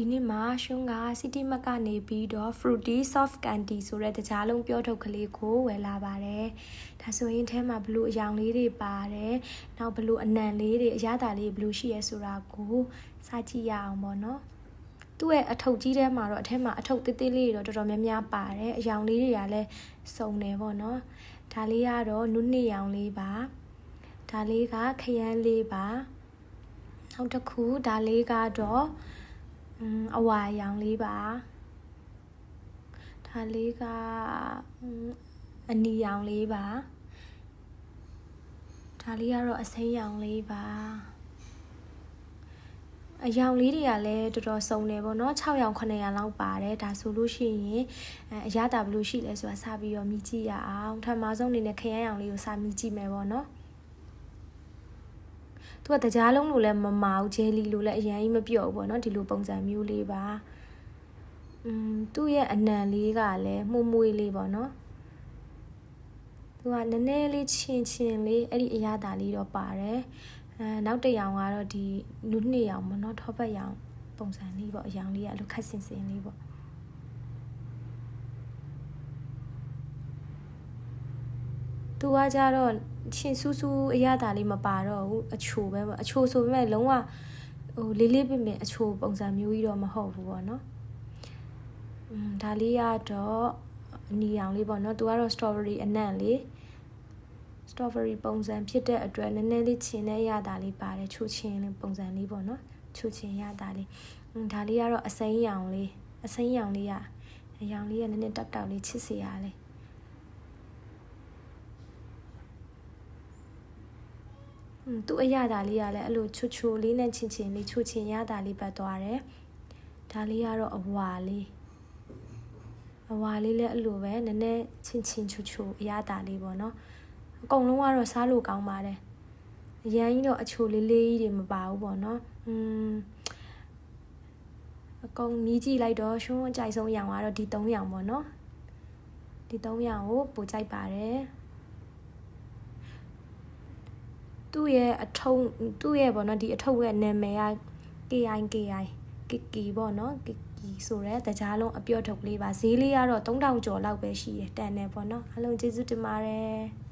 ဒီနေ့မှာရှုံးက City Mart ကနေပြီးတော့ Fruity Soft Candy ဆိုတဲ့တကြားလုံးပြောထုတ်ကလေးကိုဝယ်လာပါတယ်။ဒါဆိုရင်အဲမှာဘလို့အယောင်လေးတွေပါတယ်။နောက်ဘလို့အနံလေးတွေအရသာလေးဘလို့ရှိရဲဆိုတာကိုစကြည့်ရအောင်ပေါ့နော်။သူ့ရဲ့အထုပ်ကြီးထဲမှာတော့အထက်မှာအထုပ်သေးသေးလေးတွေတော့တော်တော်များများပါတယ်။အယောင်လေးတွေကလည်းစုံတယ်ပေါ့နော်။ဒါလေးကတော့နုနှစ်ရောင်လေးပါ။ဒါလေးကခရမ်းလေးပါ။နောက်တစ်ခုဒါလေးကတော့อืม အဝါရောင်လေးပါဒါလေးကอืมအနီရောင်လေးပါဒါလေးကတော့အစိမ်းရောင်လေးပါအယောင်လေးတွေကလည်းတော်တော်စုံတယ်ပေါ့နော်6ရောင်900လောက်ပါတယ်ဒါဆိုလို့ရှိရင်အဲအရသာဘယ်လိုရှိလဲဆိုတာစပြီးတော့မြည်ကြည့်ရအောင်ထပ်မဆုံးအနေနဲ့ခရမ်းရောင်လေးကိုစမြည်ကြည့်မယ်ပေါ့နော် သူကတကြားလုံးလို့လည်းမမအောင်ဂျယ်လီလို့လည်းအရင်ကြီးမပြော့ဘူးပေါ့နော်ဒီလိုပုံစံမျိုးလေးပါอืมသူ့ရဲ့အနံလေးကလည်းမှုမွေးလေးပေါ့နော်သူကနည်းနည်းလေးချင်းချင်းလေးအဲ့ဒီအရသာလေးတော့ပါတယ်အဲနောက်တစ်ရောင်ကတော့ဒီနုနှစ်ရောင်ပေါ့နော်ထောပတ်ရောင်ပုံစံလေးပေါ့အရောင်လေးကအဲ့လိုခက်စင်စင်လေးပေါ့ သူကကြတော့ရှင်စူးစူးအရသာလေးမပါတော့ဘူးအချိုပဲအချိုဆိုပေမဲ့လုံးဝဟိုလေးလေးပင်ပင်အချိုပုံစံမျိုးကြီးတော့မဟုတ်ဘူးပေါ့နော်อืมဒါလေးကတော့နီအောင်လေးပေါ့နော်သူကတော့ strawberry အနံ့လေး strawberry ပုံစံဖြစ်တဲ့အတွက်နည်းနည်းလေးခြင်တဲ့ရတာလေးပါတယ်ချိုချင်ပုံစံလေးပေါ့နော်ချိုချင်ရတာလေးဒါလေးကတော့အစိမ်းရောင်လေးအစိမ်းရောင်လေးရအရောင်လေးကနည်းနည်းတောက်တောက်လေးချစ်စရာလေး သူ့အရသာလေးကလည်းအဲ့လိုချိုချိုလေးနဲ့ချင်ချင်လေးချိုချင်ရတာလေးပတ်သွားတယ်ဒါလေးကတော့အဝါလေးအဝါလေးလည်းအဲ့လိုပဲနည်းနည်းချင်ချင်ချိုချိုအရသာလေးပေါ့နော်အကုန်လုံးကတော့စားလို့ကောင်းပါတယ်အရန်ကြီးတော့အချိုလေးလေးကြီးတွေမပါဘူးပေါ့နော်อืมအကုန်မြည်ကြည့်လိုက်တော့ရှုံးအကြိုက်ဆုံးရောင်ကတော့ဒီ၃ရောင်ပေါ့နော်ဒီ၃ရောင်ကိုပိုကြိုက်ပါတယ် သူ့ရဲ့အထုံးသူ့ရဲ့ပေါ့နော်ဒီအထုပ်ရဲ့နာမည်က KI KI ကီကီပေါ့နော်ကီကီဆိုရဲတကြားလုံးအပြော့ထုတ်လေးပါဈေးလေးကတော့3000ကျော်လောက်ပဲရှိရတန်တယ်ပေါ့နော်အားလုံးကျေးဇူးတင်ပါတယ်